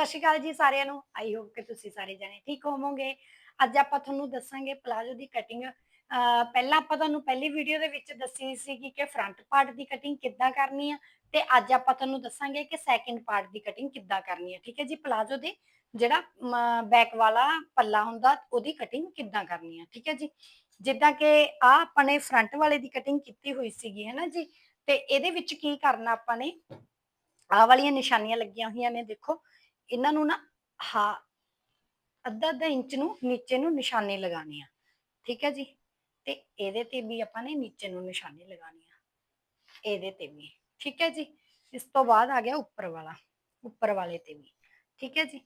ਸਤਿ ਸ਼੍ਰੀ ਅਕਾਲ ਜੀ ਸਾਰਿਆਂ ਨੂੰ। ਆਈ ਹੋਪ ਕਿ ਤੁਸੀਂ ਸਾਰੇ ਜਣੇ ਠੀਕ ਹੋਵੋਗੇ। ਅੱਜ ਆਪਾਂ ਤੁਹਾਨੂੰ ਦੱਸਾਂਗੇ ਪਲਾਜ਼ੋ ਦੀ ਕਟਿੰਗ ਪਹਿਲਾਂ ਆਪਾਂ ਤੁਹਾਨੂੰ ਪਹਿਲੀ ਵੀਡੀਓ ਦੇ ਵਿੱਚ ਦੱਸੀ ਸੀ ਕਿ ਫਰੰਟ ਪਾਰਟ ਦੀ ਕਟਿੰਗ ਕਿੱਦਾਂ ਕਰਨੀ ਆ ਤੇ ਅੱਜ ਆਪਾਂ ਤੁਹਾਨੂੰ ਦੱਸਾਂਗੇ ਕਿ ਸੈਕਿੰਡ ਪਾਰਟ ਦੀ ਕਟਿੰਗ ਕਿੱਦਾਂ ਕਰਨੀ ਆ, ਠੀਕ ਹੈ ਜੀ? ਪਲਾਜ਼ੋ ਦੇ ਜਿਹੜਾ ਬੈਕ ਵਾਲਾ ਪੱਲਾ ਹੁੰਦਾ, ਉਹਦੀ ਕਟਿੰਗ ਕਿੱਦਾਂ ਕਰਨੀ ਆ, ਠੀਕ ਹੈ ਜੀ? ਜਿੱਦਾਂ ਕਿ ਆ ਆਪਾਂ ਨੇ ਫਰੰਟ ਵਾਲੇ ਦੀ ਕਟਿੰਗ ਕੀਤੀ ਹੋਈ ਸੀਗੀ, ਹੈ ਨਾ ਜੀ? ਤੇ ਇਹਦੇ ਵਿੱਚ ਕੀ ਕਰਨਾ ਆਪਾਂ ਨੇ? ਆ ਵਾਲੀਆਂ ਨਿਸ਼ਾਨੀਆਂ ਲੱਗੀਆਂ ਹੋਈਆਂ ਨੇ, ਦੇਖੋ। ਇਹਨਾਂ ਨੂੰ ਨਾ ਹਾ, ਅੱਧਾ ਅੱਧਾ ਇੰਚ ਨੂੰ ਨੀਚੇ ਨੂੰ ਨਿਸ਼ਾਨੇ ਲਗਾਣੀ ਆ, ਠੀਕ ਹੈ ਜੀ? ਤੇ ਇਹਦੇ ਤੇ ਵੀ ਆਪਾਂ ਨੇ ਨੀਚੇ ਨੂੰ ਨਿਸ਼ਾਨੇ ਲਗਾਣੀ ਆ, ਇਹਦੇ ਤੇ ਵੀ, ਠੀਕ ਹੈ ਜੀ? ਇਸ ਤੋਂ ਬਾਅਦ ਆ ਗਿਆ ਉੱਪਰ ਵਾਲਾ, ਉੱਪਰ ਵਾਲੇ ਤੇ ਵੀ, ਠੀਕ ਹੈ ਜੀ?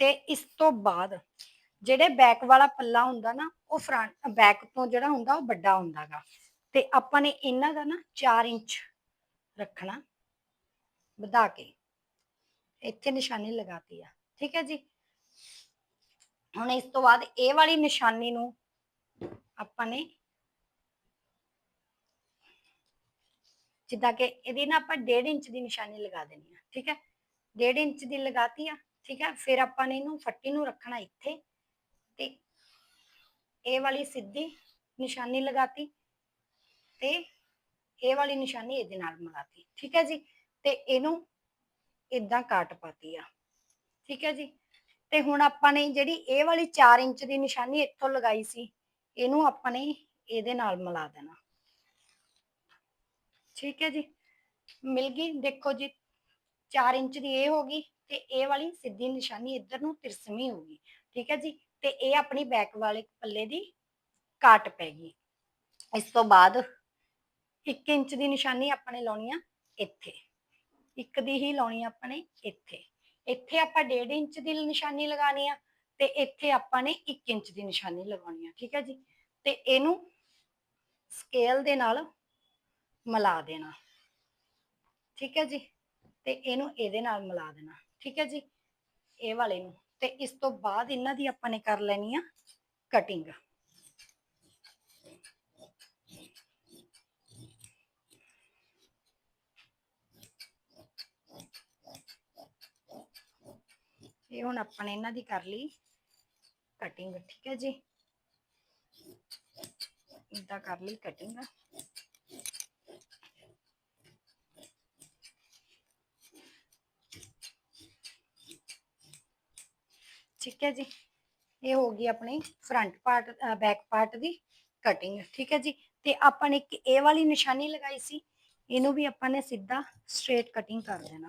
ਤੇ ਇਸ ਤੋਂ ਬਾਅਦ ਜਿਹੜੇ ਬੈਕ ਵਾਲਾ ਪੱਲਾ ਹੁੰਦਾ ਨਾ, ਉਹ ਫਰੰਟ ਬੈਕ ਤੋਂ ਜਿਹੜਾ ਹੁੰਦਾ ਉਹ ਵੱਡਾ ਹੁੰਦਾਗਾ ਤੇ ਆਪਾਂ ਨੇ ਇਹਨਾਂ ਦਾ ਨਾ 4 ਇੰਚ ਰੱਖਣਾ ਵਧਾ ਕੇ। ਇੱਥੇ ਨਿਸ਼ਾਨੀ ਲਗਾਤੀ ਆ, ਠੀਕ ਹੈ ਜੀ? ਹੁਣ ਇਸ ਤੋਂ ਬਾਅਦ ਇਹ ਵਾਲੀ ਨਿਸ਼ਾਨੀ ਨੂੰ ਆਪਾਂ ਨੇ ਜਿੱਦਾਂ ਕਿ ਇਹਦੀ ਨਾ ਆਪਾਂ 1.5 ਇੰਚ ਦੀ ਨਿਸ਼ਾਨੀ ਲਗਾ ਦੇਣੀ ਆ, ਠੀਕ ਹੈ? 1.5 ਇੰਚ ਦੀ ਲਗਾਤੀ ਆ, ਠੀਕ ਹੈ? ਫਿਰ ਆਪਾਂ ਨੇ ਇਹਨੂੰ ਫੱਟੀ ਨੂੰ ਰੱਖਣਾ ਇੱਥੇ ਤੇ ਇਹ ਵਾਲੀ ਸਿੱਧੀ ਨਿਸ਼ਾਨੀ ਲਗਾਤੀ ਤੇ ਇਹ ਵਾਲੀ ਨਿਸ਼ਾਨੀ ਇਹਦੇ ਨਾਲ ਮਿਲਾਤੀ, ਠੀਕ ਹੈ ਜੀ? ਤੇ ਇਹਨੂੰ ਇਦਾਂ ਕਾਟ ਪਾਤੀ ਆ। ਠੀਕ ਹੈ ਜੀ? ਤੇ ਹੁਣ ਆਪਾਂ ਨੇ ਜਿਹੜੀ ਇਹ ਵਾਲੀ 4 ਇੰਚ ਦੀ ਨਿਸ਼ਾਨੀ ਇੱਥੋਂ ਲਗਾਈ ਸੀ, ਇਹਨੂੰ ਆਪਾਂ ਨੇ ਇਹਦੇ ਨਾਲ ਮਿਲਾ ਦੇਣਾ। ਠੀਕ ਹੈ ਜੀ? ਮਿਲ ਗਈ? ਦੇਖੋ ਜੀ 4 ਇੰਚ ਦੀ ਇਹ ਹੋ ਗਈ ਤੇ ਇਹ ਵਾਲੀ ਸਿੱਧੀ ਨਿਸ਼ਾਨੀ ਇੱਧਰ ਨੂੰ ਤਿਰਸਵੀਂ ਹੋ ਗਈ। ਠੀਕ ਹੈ ਜੀ? ਤੇ ਇਹ ਆਪਣੀ ਬੈਕ ਵਾਲੇ ਪੱਲੇ ਦੀ ਕਾਟ ਪੈ ਗਈ। ਇਸ ਤੋਂ ਬਾਅਦ 1 ਇੰਚ ਦੀ ਨਿਸ਼ਾਨੀ ਆਪਾਂ ਨੇ ਲਾਉਣੀ ਆ ਇੱਥੇ। ਇੱਕ ਦੀ ਹੀ ਲਾਉਣੀ ਆ ਆਪਾਂ ਨੇ ਇੱਥੇ। ਇੱਥੇ ਆਪਾਂ 1.5 ਇੰਚ ਦੀ ਨਿਸ਼ਾਨੀ ਲਗਾਣੀ ਆ ਤੇ ਇੱਥੇ ਆਪਾਂ ਨੇ 1 ਇੰਚ ਦੀ ਨਿਸ਼ਾਨੀ ਲਗਾਉਣੀ ਆ, ਠੀਕ ਹੈ ਜੀ? ਤੇ ਇਹਨੂੰ ਸਕੇਲ ਦੇ ਨਾਲ ਮਿਲਾ ਦੇਣਾ, ਠੀਕ ਹੈ ਜੀ? ਤੇ ਇਹਨੂੰ ਇਹਦੇ ਨਾਲ ਮਿਲਾ ਦੇਣਾ, ਠੀਕ ਹੈ ਜੀ? ਇਹ ਵਾਲੇ ਨੂੰ। ਤੇ ਇਸ ਤੋਂ ਬਾਅਦ ਇਹਨਾਂ ਦੀ ਆਪਾਂ ਨੇ ਕਰ ਲੈਣੀ ਆ ਕਟਿੰਗ ਇਹ ਹੁਣ ਆਪਾਂ ਨੇ ਇਹਨਾਂ ਦੀ ਕਰ ਲਈ ਕਟਿੰਗ ਠੀਕ ਹੈ ਜੀ? ਇਦਾਂ ਕਰ ਲਈ ਕਟਿੰਗ ਠੀਕ ਹੈ ਜੀ? ਇਹ ਹੋ ਗਈ ਆਪਣੀ ਫਰੰਟ ਪਾਰਟ ਬੈਕ ਪਾਰਟ ਦੀ ਕਟਿੰਗ ਠੀਕ ਹੈ ਜੀ? ਤੇ ਆਪਾਂ ਨੇ ਇੱਕ ਇਹ ਵਾਲੀ ਨਿਸ਼ਾਨੀ ਲਗਾਈ ਸੀ, ਇਹਨੂੰ ਵੀ ਆਪਾਂ ਨੇ ਸਿੱਧਾ ਸਟ੍ਰੇਟ ਕਟਿੰਗ ਕਰ ਦੇਣਾ।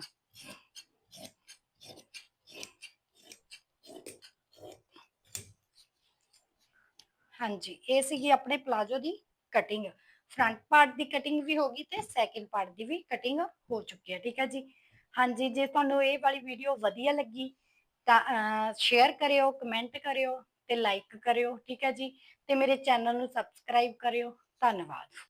ਹਾਂਜੀ, ਇਹ ਸੀਗੀ ਆਪਣੇ ਪਲਾਜੋ ਦੀ ਕਟਿੰਗ ਫਰੰਟ ਪਾਰਟ ਦੀ ਕਟਿੰਗ ਵੀ ਹੋ ਗਈ ਤੇ ਸੈਕਿੰਡ ਪਾਰਟ ਦੀ ਵੀ ਕਟਿੰਗ ਹੋ ਚੁੱਕੀ ਹੈ, ਠੀਕ ਹੈ ਜੀ? ਹਾਂਜੀ, ਜੇ ਤੁਹਾਨੂੰ ਇਹ ਵਾਲੀ ਵੀਡੀਓ ਵਧੀਆ ਲੱਗੀ ਤਾਂ ਸ਼ੇਅਰ ਕਰਿਓ ਕਮੈਂਟ ਕਰਿਓ ਤੇ ਲਾਈਕ ਕਰਿਓ, ਠੀਕ ਹੈ ਜੀ? ਤੇ ਮੇਰੇ ਚੈਨਲ ਨੂੰ ਸਬਸਕ੍ਰਾਈਬ ਕਰਿਓ। ਧੰਨਵਾਦ।